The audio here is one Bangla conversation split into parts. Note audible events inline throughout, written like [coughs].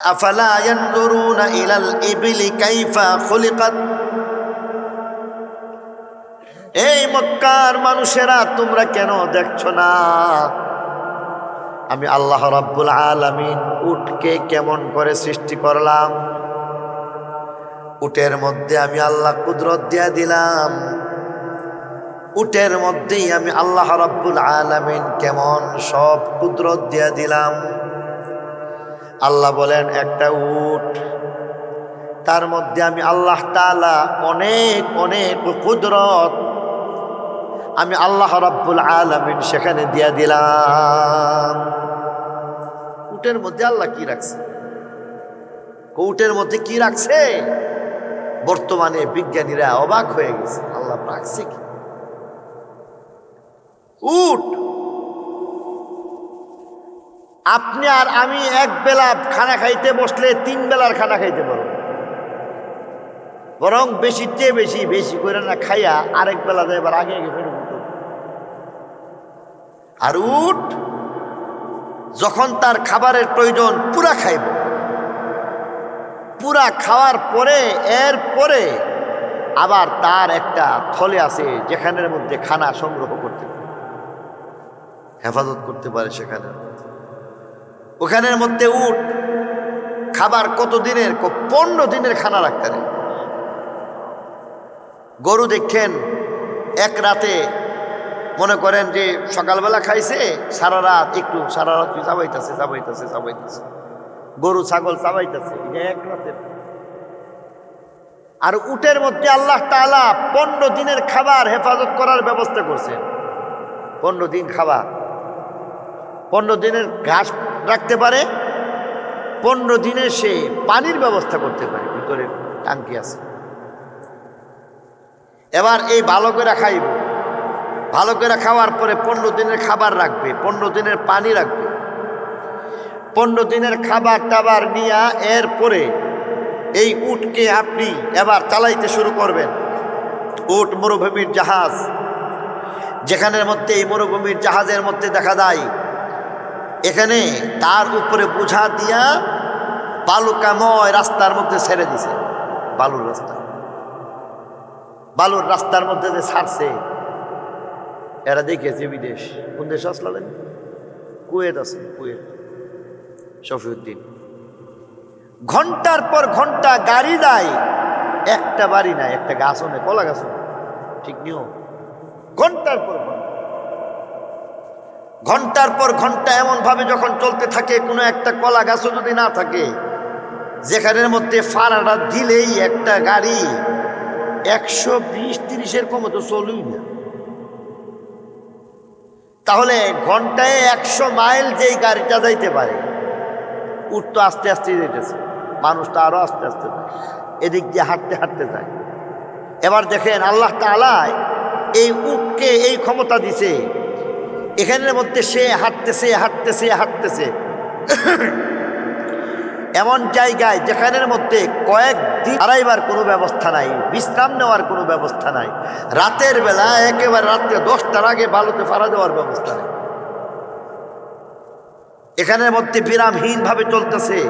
আফালা ইয়ানজুরুনা ইলাল ইবিলি কাইফা খুলিকাত? এই মক্কার মানুষেরা, তোমরা কেন দেখছ না? আমি আল্লাহ রাব্বুল আলামিন উটকে কেমন করে সৃষ্টি করলাম? উটের মধ্যে আমি আল্লাহ কুদরত দিয়া দিলাম। উটের মধ্যেই আমি আল্লাহ রাব্বুল আলামিন কেমন সব কুদরত দিয়া দিলাম। আল্লাহ বলেন, একটা উট। তার মধ্যে আমি আল্লাহ তাআলা অনেক অনেক কুদরত আমি আল্লাহ রাব্বুল আলামিন সেখানে দিয়া দিলাম। উটের মধ্যে আল্লাহ কি রাখছে? উটের মধ্যে কি রাখছে? বর্তমানে বিজ্ঞানীরা অবাক হয়ে গেছে, আল্লাহ রাখছে কি? উট! আপনি আর আমি এক বেলা খানা খাইতে বসলে তিন বেলার খানা খাইতে পারব। বরং বেশি চেয়ে বেশি বেশি করে না খাইয়া আরেক বেলা এবার আগে আগে ফেরত আর উঠ, যখন তার খাবারের প্রয়োজন, পুরা খাইব। পুরা খাওয়ার পরে, এর পরে আবার তার একটা থলে আছে যেখানের মধ্যে খানা সংগ্রহ করতে পারে। হেফাজত করতে পারে সেখানে। ওখানের মধ্যে উঠ। খাবার কত দিনের? পনেরো দিনের খানা রাখতে পারে গরু দেখেন, এক রাতে মনে করেন যে সকালবেলা খাইছে, সারা রাত একটু, সারা রাত চাবাইতেছে চাবাইতেছে চাবাইতেছে গরু, ছাগল চাবাইতেছে এক রাতের। আর উটের মধ্যে আল্লাহ তাআলা পনেরো দিনের খাবার হেফাজত করার ব্যবস্থা করছেন। পনেরো দিন খাবার। পনেরো দিনের ঘাস রাখতে পারে, পনেরো দিনে সে পানির ব্যবস্থা করতে পারে, ভিতরে টাঙ্কি আছে। এবার এই ভালো করে খাইব। ভালো করে খাওয়ার পরে পনেরো দিনের খাবার রাখবে, পনেরো দিনের পানি রাখবে। পনেরো দিনের খাবার টাবার নিয়া এরপরে এই উটকে আপনি এবার চালাইতে শুরু করবেন। উট মরুভূমির জাহাজ, যেখানের মধ্যে এই মরুভূমির জাহাজের মধ্যে দেখা যায় এখানে তার উপরে বোঝা দিয়া বালুকাময় রাস্তার মধ্যে ছেড়ে দিছে। বালুর রাস্তা। বালুর রাস্তার মধ্যে যে ছাড়ছে, এরা দেখেছে বিদেশ। কোন দেশ আসলেন কুয়েত আছে, কুয়েত। শফিউদ্দিন। ঘণ্টার পর ঘণ্টা গাড়ি যায়। একটা বাড়ি নাই, একটা গাছও নেই কলা গাছও ঠিক নিও ঘণ্টার পর ঘণ্টা। ঘণ্টার পর ঘণ্টা এমন ভাবে যখন চলতে থাকে, কোনো একটা কলা গাছও যদি না থাকে, যেখানের মধ্যে ফাড়াটা দিলেই একটা গাড়ি একশো বিশ তিরিশের কমে তো চলুই না। তাহলে ঘন্টায় একশো মাইল যেই গাড়িটা যাইতে পারে, উঠ তো আস্তে আস্তে যেতেছে মানুষটা আরও আস্তে আস্তে এদিক দিয়ে হাঁটতে হাঁটতে যায়। এবার দেখেন আল্লাহ তালায় এই উটকে এই ক্ষমতা দিছে। এখানের মধ্যে সে হাঁটতেছে হাঁটতেছে হাঁটতেছে। [coughs] এমন জায়গায় যেখানের মধ্যে কয়েকদিন হারাইবার কোনো ব্যবস্থা নাই, বিশ্রাম নেওয়ার কোনো ব্যবস্থা নাই, রাতের বেলা একেবারে রাত্রে দশটার আগে বালুতে ফাড়া দেওয়ার ব্যবস্থা নেই। এখানের মধ্যে বিরামহীন ভাবে চলতেছে।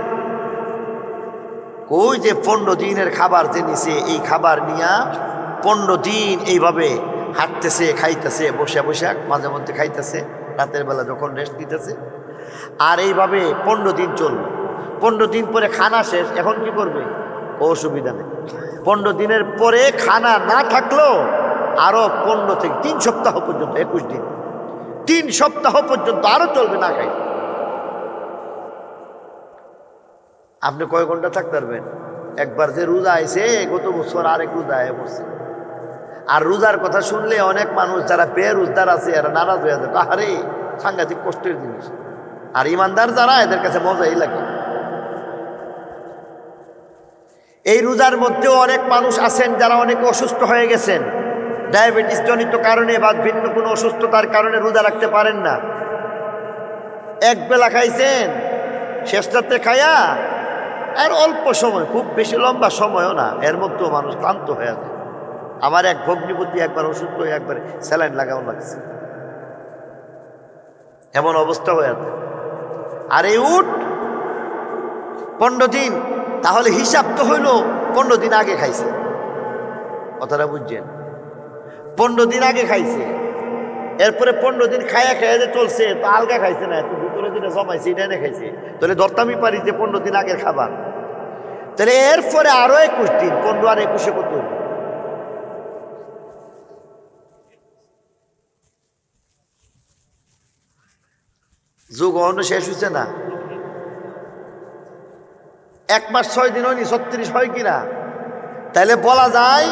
ওই যে পনেরো দিনের খাবার যে নিছে, এই খাবার নিয়া পনেরো দিন এইভাবে হাঁটতেছে, খাইতেছে বসে বসে মাঝে মধ্যে খাইতেছে, রাতের বেলা যখন রেস্ট দিতেছে। আর এইভাবে পনেরো দিন চলবে পনেরো দিন পরে খানা শেষ, এখন কি করবে? অসুবিধা নেই। পনেরো দিনের পরে খানা না থাকলেও আরও পনেরো থেকে তিন সপ্তাহ পর্যন্ত, একুশ দিন। তিন সপ্তাহ পর্যন্ত আরও চলবে না খাই আপনি কয় ঘণ্টা থাকতে পারবেন? একবার যে রোজা আইসে গত বছর আরেক রোজা আয় বসছে আর রোজার কথা শুনলে অনেক মানুষ যারা বেরোজগার আছে, এরা নারাজ হয়ে যায়। আরে, সাংঘাতিক কষ্টের জিনিস। আর ইমানদার যারা, এদের কাছে মজাই লাগে। এই রোজার মধ্যেও অনেক মানুষ আছেন যারা অনেক অসুস্থ হয়ে গেছেন। ডায়াবেটিস জনিত কারণে বা ভিন্ন কোনো অসুস্থতার কারণে রোজা রাখতে পারেন না। এক বেলা খাইছেন শেষটাতে খায়া, আর অল্প সময়, খুব বেশি লম্বা সময়ও না, এর মধ্যেও মানুষ ক্লান্ত হয়ে যায়। আমার এক ভগ্নিপতি একবার ওষুধ হয়ে একবার স্যালাইন লাগানো লাগছে। এমন অবস্থা হয়ে আছে। আর এই উট পনেরো দিন, তাহলে হিসাব তো হইল পনেরো দিন আগে খাইছে। কথাটা বুঝছেন? পনেরো দিন আগে খাইছে। এরপরে পনেরো দিন খায়া খায়া যে চলছে, তো আলগা খাইছে না তো ভিতরে দিনে জমাইছে, এটা এনে খাইছে। তাহলে ধরতামই পারি যে পনেরো দিন আগের খাবার। তাহলে এরপরে আরও একুশ দিন, পনেরো আর একুশে কত যুগ অন্য শেষ হয়েছে না। এক মাস ছয় দিন হয়নি, ছত্রিশ হয় কিনা? তাহলে বলা যায়,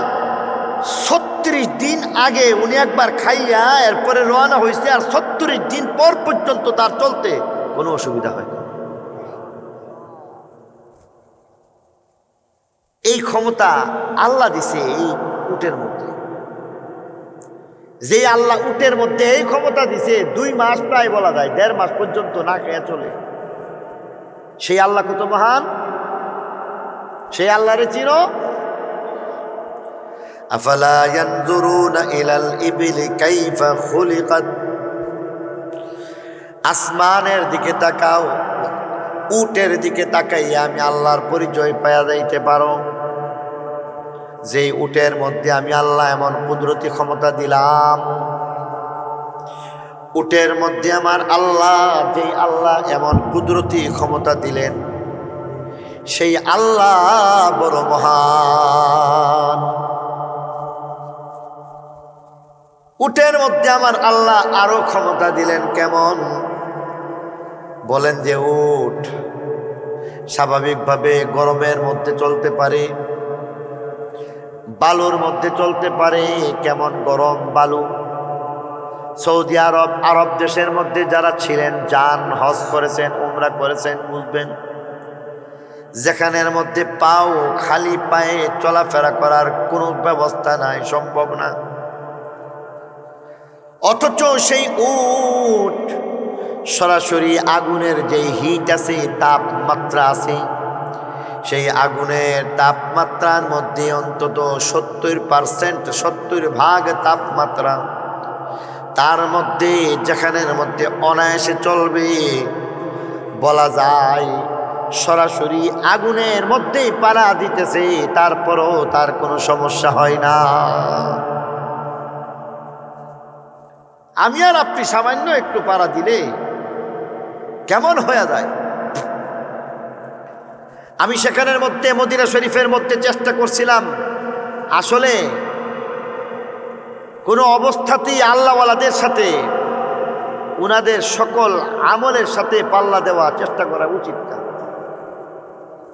ছত্রিশ দিন আগে উনি একবার খাইয়া এরপরে রওনা হয়েছে আর ছত্রিশ দিন পর পর্যন্ত তার চলতে কোনো অসুবিধা হয় এই ক্ষমতা আল্লাহ দিছে এই উটের মধ্যে। যে আল্লাহ উটের মধ্যে এই ক্ষমতা দিছে, দুই মাস প্রায় বলা যায়, দেড় মাস পর্যন্ত না খেয়ে চলে। সেই আল্লাহ কত মহান? সেই আল্লাহরে খুলিকাত? আসমানের দিকে তাকাও, উটের দিকে তাকাইয়া আমি আল্লাহর পরিচয় পাওয়া যাইতে পারো। যেই উটের মধ্যে আমি আল্লাহ এমন কুদরতি ক্ষমতা দিলাম, উটের মধ্যে আমার আল্লাহ, যেই আল্লাহ এমন কুদরতি ক্ষমতা দিলেন, সেই আল্লাহ বড় মহান। উটের মধ্যে আমার আল্লাহ আরও ক্ষমতা দিলেন কেমন? বলেন যে উট স্বাভাবিকভাবে গরমের মধ্যে চলতে পারে বালুর মধ্যে চলতে পারে, কেমন গরম বালু। সৌদি আরব আরব দেশের মধ্যে যারা ছিলেন, যান, হজ করেছেন, উমরা করেছেন, বুঝবেন। যেখানের মধ্যে পাও খালি পায়ে চলাফেরা করার কোনো ব্যবস্থা নাই, সম্ভব না। অথচ সেই উট সরাসরি আগুনের যে হিট আছে, তাপমাত্রা আছে। সেই আগুনের তাপমাত্রার মধ্যে অন্তত সত্তর পার্সেন্ট, সত্তর ভাগ তাপমাত্রা তার মধ্যে যেখানের মধ্যে অনায়াসে চলবে বলা যায়, সরাসরি আগুনের মধ্যেই পাড়া দিতেছে, তারপরও তার কোনো সমস্যা হয় না। আমি আর আপনি সামান্য একটু পাড়া দিলে কেমন হয়ে যায়? আমি সেখানের মধ্যে, মদিনা শরীফের মধ্যে চেষ্টা করছিলাম। আসলে কোনো অবস্থাতেই আল্লাহওয়ালাদের সাথে ওনাদের সকল আমলের সাথে পাল্লা দেওয়া চেষ্টা করা উচিত না।